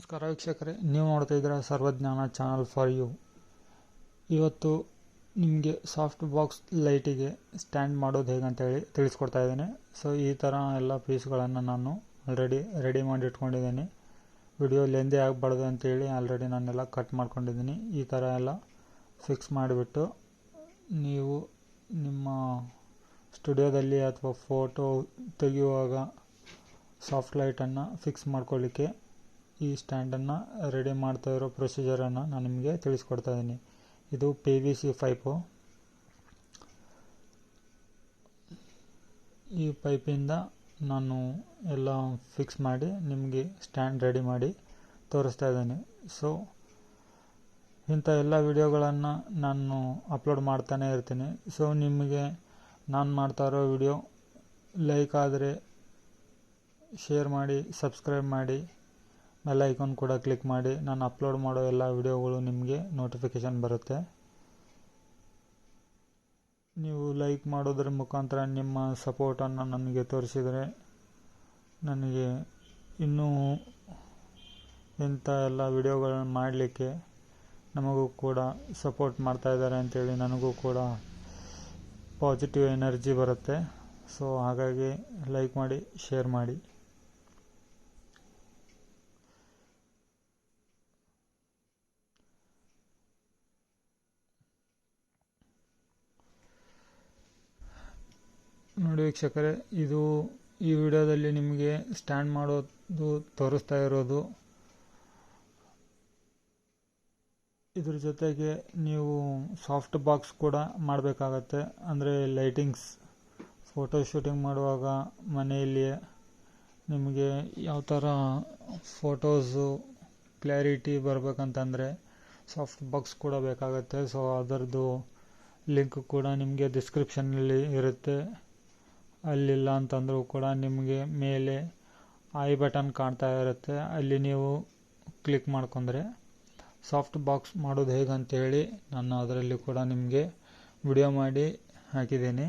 ನಮಸ್ಕಾರ ವೀಕ್ಷಕರೇ, ನೀವು ನೋಡ್ತಾ ಇದ್ದೀರ ಸರ್ವಜ್ಞಾನ ಚಾನಲ್ ಫಾರ್ ಯು. ಇವತ್ತು ನಿಮಗೆ ಸಾಫ್ಟ್ ಬಾಕ್ಸ್ ಲೈಟಿಗೆ ಸ್ಟ್ಯಾಂಡ್ ಮಾಡೋದು ಹೇಗೆ ಹೇಳಿ ತಿಳಿಸ್ಕೊಡ್ತಾ ಇದ್ದೇನೆ. ಸೊ ಈ ಥರ ಎಲ್ಲ ಪೀಸ್ಗಳನ್ನು ನಾನು ಆಲ್ರೆಡಿ ರೆಡಿ ಮಾಡಿ ಇಟ್ಕೊಂಡಿದ್ದೀನಿ. ವಿಡಿಯೋ ಲೆಂದೇ ಆಗಬಾರ್ದು ಅಂತೇಳಿ ಆಲ್ರೆಡಿ ನಾನೆಲ್ಲ ಕಟ್ ಮಾಡ್ಕೊಂಡಿದ್ದೀನಿ. ಈ ಥರ ಎಲ್ಲ ಫಿಕ್ಸ್ ಮಾಡಿಬಿಟ್ಟು ನೀವು ನಿಮ್ಮ ಸ್ಟುಡಿಯೋದಲ್ಲಿ ಅಥವಾ ಫೋಟೋ ತೆಗೆಯುವಾಗ ಸಾಫ್ಟ್ ಲೈಟನ್ನು ಫಿಕ್ಸ್ ಮಾಡ್ಕೊಳ್ಳಿಕ್ಕೆ ಈ ಸ್ಟ್ಯಾಂಡನ್ನು ರೆಡಿ ಮಾಡ್ತಾ ಇರೋ ಪ್ರೊಸೀಜರನ್ನು ನಾನು ನಿಮಗೆ ತಿಳಿಸ್ಕೊಡ್ತಾ ಇದ್ದೀನಿ. ಇದು ಪಿ ವಿ ಸಿ ಪೈಪು. ಈ ಪೈಪಿಂದ ನಾನು ಎಲ್ಲ ಫಿಕ್ಸ್ ಮಾಡಿ ನಿಮಗೆ ಸ್ಟ್ಯಾಂಡ್ ರೆಡಿ ಮಾಡಿ ತೋರಿಸ್ತಾ ಇದ್ದೀನಿ. ಸೊ, ಇಂಥ ಎಲ್ಲ ವಿಡಿಯೋಗಳನ್ನು ನಾನು ಅಪ್ಲೋಡ್ ಮಾಡ್ತಾನೆ ಇರ್ತೀನಿ. ಸೊ, ನಿಮಗೆ ನಾನು ಮಾಡ್ತಾ ಇರೋ ವಿಡಿಯೋ ಲೈಕ್ ಆದರೆ ಶೇರ್ ಮಾಡಿ, ಸಬ್ಸ್ಕ್ರೈಬ್ ಮಾಡಿ. ಬೆಲ್ ಐಕಾನ್ ಕೂಡ ಕ್ಲಿಕ್ ಮಾಡಿ. ನಾನು ಅಪ್ಲೋಡ್ ಮಾಡೋ ಎಲ್ಲ ವಿಡಿಯೋಗಳು ನಿಮಗೆ ನೋಟಿಫಿಕೇಷನ್ ಬರುತ್ತೆ. ನೀವು ಲೈಕ್ ಮಾಡೋದ್ರ ಮುಖಾಂತರ ನಿಮ್ಮ ಸಪೋರ್ಟನ್ನು ನನಗೆ ತೋರಿಸಿದರೆ ನನಗೆ ಇನ್ನೂ ಇಂಥ ಎಲ್ಲ ವಿಡಿಯೋಗಳನ್ನು ಮಾಡಲಿಕ್ಕೆ ನಮಗೂ ಕೂಡ ಸಪೋರ್ಟ್ ಮಾಡ್ತಾ ಇದ್ದಾರೆ ಅಂತೇಳಿ ನನಗೂ ಕೂಡ ಪಾಸಿಟಿವ್ ಎನರ್ಜಿ ಬರುತ್ತೆ. ಸೊ ಹಾಗಾಗಿ ಲೈಕ್ ಮಾಡಿ ಶೇರ್ ಮಾಡಿ. ನೋಡಿ ವೀಕ್ಷಕರೇ, ಇದು ಈ ವಿಡಿಯೋದಲ್ಲಿ ನಿಮಗೆ ಸ್ಟ್ಯಾಂಡ್ ಮಾಡೋದು ತೋರಿಸ್ತಾ ಇರೋದು. ಇದ್ರ ಜೊತೆಗೆ ನೀವು ಸಾಫ್ಟ್ ಬಾಕ್ಸ್ ಕೂಡ ಮಾಡಬೇಕಾಗತ್ತೆ. ಅಂದರೆ ಲೈಟಿಂಗ್ಸ್, ಫೋಟೋ ಶೂಟಿಂಗ್ ಮಾಡುವಾಗ ಮನೆಯಲ್ಲಿ ನಿಮಗೆ ಯಾವ ಥರ ಫೋಟೋಸು, ಕ್ಲಾರಿಟಿ ಬರಬೇಕಂತಂದರೆ ಸಾಫ್ಟ್ ಬಾಕ್ಸ್ ಕೂಡ ಬೇಕಾಗುತ್ತೆ. ಸೊ ಅದರದ್ದು ಲಿಂಕ್ ಕೂಡ ನಿಮಗೆ ಡಿಸ್ಕ್ರಿಪ್ಷನ್ನಲ್ಲಿ ಇರುತ್ತೆ. ಅಲ್ಲಿಲ್ಲ ಅಂತಂದರೂ ಕೂಡ ನಿಮಗೆ ಮೇಲೆ ಐ ಬಟನ್ ಕಾಣ್ತಾ ಇರುತ್ತೆ. ಅಲ್ಲಿ ನೀವು ಕ್ಲಿಕ್ ಮಾಡ್ಕೊಂಡ್ರೆ ಸಾಫ್ಟ್ ಬಾಕ್ಸ್ ಮಾಡೋದು ಹೇಗೆ ಹೇಗಂತೇಳಿ ನಾನು ಅದರಲ್ಲಿ ಕೂಡ ನಿಮಗೆ ವಿಡಿಯೋ ಮಾಡಿ ಹಾಕಿದ್ದೀನಿ.